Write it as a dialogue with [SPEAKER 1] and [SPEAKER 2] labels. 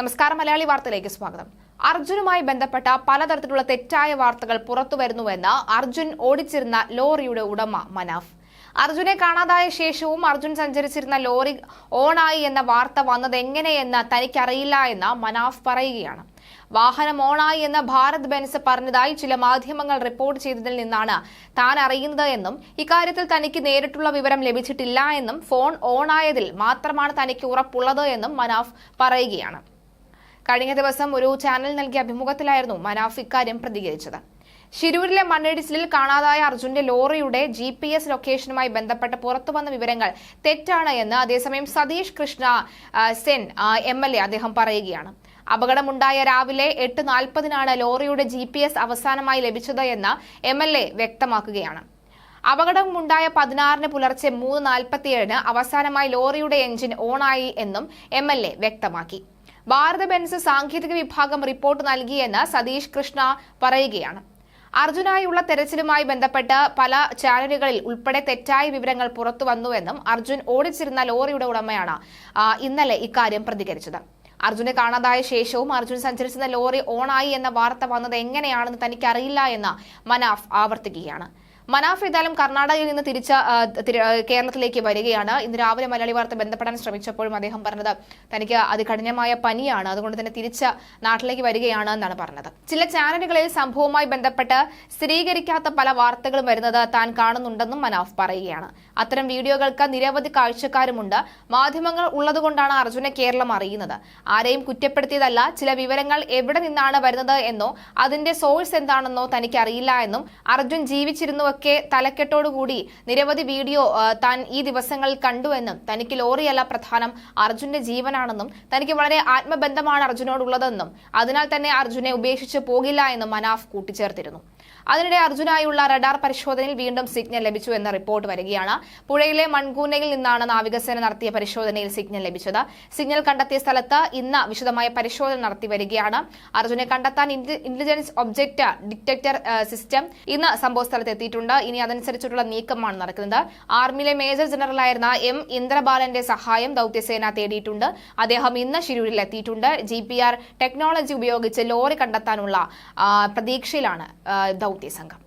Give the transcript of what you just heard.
[SPEAKER 1] നമസ്കാരം മലയാളി വാർത്തയിലേക്ക് സ്വാഗതം. അർജുനുമായി ബന്ധപ്പെട്ട പലതരത്തിലുള്ള തെറ്റായ വാർത്തകൾ പുറത്തുവരുന്നുവെന്ന് അർജുൻ ഓടിച്ചിരുന്ന ലോറിയുടെ ഉടമ മനാഫ്. അർജുനെ കാണാതായ ശേഷവും അർജുൻ സഞ്ചരിച്ചിരുന്ന ലോറി ഓണായി എന്ന വാർത്ത വന്നത് എങ്ങനെയെന്ന് തനിക്കറിയില്ല എന്ന് മനാഫ് പറയുകയാണ്. വാഹനം ഓണായി എന്ന് ഭാരത് ബെൻസ് പറഞ്ഞതായി ചില മാധ്യമങ്ങൾ റിപ്പോർട്ട് ചെയ്തതിൽ നിന്നാണ് താൻ അറിയുന്നത് എന്നും ഇക്കാര്യത്തിൽ തനിക്ക് നേരിട്ടുള്ള വിവരം ലഭിച്ചിട്ടില്ല എന്നും ഫോൺ ഓണായതിൽ മാത്രമാണ് തനിക്ക് ഉറപ്പുള്ളത് എന്നും മനാഫ് പറയുകയാണ്. കഴിഞ്ഞ ദിവസം ഒരു ചാനൽ നൽകിയ അഭിമുഖത്തിലായിരുന്നു മനാഫ് ഇക്കാര്യം പ്രതികരിച്ചത്. ശിരൂരിലെ മണ്ണിടിച്ചിലിൽ കാണാതായ അർജുന്റെ ലോറിയുടെ ജി പി എസ് ലൊക്കേഷനുമായി ബന്ധപ്പെട്ട് പുറത്തുവന്ന വിവരങ്ങൾ തെറ്റാണ് എന്ന് അതേസമയം Satish Krishna Sen M L A അദ്ദേഹം പറയുകയാണ്. അപകടമുണ്ടായ രാവിലെ എട്ട് നാൽപ്പതിനാണ് ലോറിയുടെ ജി പി എസ് അവസാനമായി ലഭിച്ചത് എന്ന് എം എൽ എ വ്യക്തമാക്കുകയാണ്. അപകടമുണ്ടായ പതിനാറിന് പുലർച്ചെ മൂന്ന് നാൽപ്പത്തിയേഴിന് അവസാനമായി ലോറിയുടെ എഞ്ചിൻ ഓണായി എന്നും എം എൽ എ വ്യക്തമാക്കി. ഭാരത ബെൻസ് സാങ്കേതിക വിഭാഗം റിപ്പോർട്ട് നൽകിയെന്ന് സതീഷ് കൃഷ്ണ പറയുകയാണ്. അർജുനായുള്ള തെരച്ചിലുമായി ബന്ധപ്പെട്ട് പല ചാനലുകളിൽ ഉൾപ്പെടെ തെറ്റായ വിവരങ്ങൾ പുറത്തു വന്നുവെന്നും അർജുൻ ഓടിച്ചിരുന്ന ലോറിയുടെ ഉടമയാണ് ഇന്നലെ ഇക്കാര്യം പ്രതികരിച്ചത്. അർജുനെ കാണാതായ ശേഷവും അർജുൻ സഞ്ചരിച്ചിരുന്ന ലോറി ഓണായി എന്ന വാർത്ത വന്നത് എങ്ങനെയാണെന്ന് തനിക്കറിയില്ല എന്ന് മനാഫ് ആവർത്തിക്കുകയാണ്. മനാഫ് ഏതായാലും കർണാടകയിൽ നിന്ന് തിരിച്ച് കേരളത്തിലേക്ക് വരികയാണ്. ഇന്ന് രാവിലെ മലയാളി വാർത്ത ബന്ധപ്പെടാൻ ശ്രമിച്ചപ്പോഴും അദ്ദേഹം പറഞ്ഞത് തനിക്ക് അതികഠിനമായ പനിയാണ്. അതുകൊണ്ട് തന്നെ തിരിച്ച നാട്ടിലേക്ക് വരികയാണ് എന്നാണ് പറഞ്ഞത്. ചില ചാനലുകളിൽ സംഭവവുമായി ബന്ധപ്പെട്ട് സ്ഥിരീകരിക്കാത്ത പല വാർത്തകളും വരുന്നത് താൻ കാണുന്നുണ്ടെന്നും മനാഫ് പറയുകയാണ്. അത്തരം വീഡിയോകൾക്ക് നിരവധി കാഴ്ചക്കാരുമുണ്ട്. മാധ്യമങ്ങൾ ഉള്ളതുകൊണ്ടാണ് അർജുനെ കേരളം അറിയുന്നത്. ആരെയും കുറ്റപ്പെടുത്തിയതല്ല ചില വിവരങ്ങൾ എവിടെ നിന്നാണ് വരുന്നത് എന്നോ അതിന്റെ സോഴ്സ് എന്താണെന്നോ തനിക്ക് അറിയില്ല എന്നും അർജുൻ ജീവിച്ചിരുന്നുവൊക്കെ തലക്കെട്ടോടുകൂടി നിരവധി വീഡിയോ താൻ ഈ ദിവസങ്ങളിൽ കണ്ടുവെന്നും തനിക്ക് ലോറിയല്ല പ്രധാനം അർജുന്റെ ജീവനാണെന്നും തനിക്ക് വളരെ ആത്മബന്ധമാണ് അർജുനോടുള്ളതെന്നും അതിനാൽ തന്നെ അർജുനെ ഉപേക്ഷിച്ച് പോകില്ല എന്നും മനാഫ് കൂട്ടിച്ചേർത്തിരുന്നു. അതിനിടെ അർജുനായുള്ള റഡാർ പരിശോധനയിൽ വീണ്ടും സിഗ്നൽ ലഭിച്ചു എന്ന റിപ്പോർട്ട് വരികയാണ്. പുഴയിലെ മൺകൂനയിൽ നിന്നാണ് നാവികസേന നടത്തിയ പരിശോധനയിൽ സിഗ്നൽ ലഭിച്ചത്. സിഗ്നൽ കണ്ടെത്തിയ സ്ഥലത്ത് ഇന്ന് വിശദമായ പരിശോധന നടത്തി വരികയാണ്. അർജുനെ കണ്ടെത്താൻ ഇന്റലിജൻസ് ഒബ്ജക്ട് ഡിറ്റക്ടർ സിസ്റ്റം ഇന്ന് സംഭവ സ്ഥലത്ത് എത്തിയിട്ടുണ്ട് ഇനി അതനുസരിച്ചിട്ടുള്ള നീക്കമാണ് നടക്കുന്നത്. ആർമിയിലെ മേജർ ജനറൽ ജനറലായിരുന്ന എം ഇന്ദ്രബാലന്റെ സഹായം ദൗത്യസേന തേടിയിട്ടുണ്ട്. അദ്ദേഹം ഇന്ന് ശിരൂരിൽ എത്തിയിട്ടുണ്ട്. ജി ടെക്നോളജി ഉപയോഗിച്ച് ലോറി കണ്ടെത്താനുള്ള പ്രതീക്ഷയിലാണ് ദൌത്യസംഘം.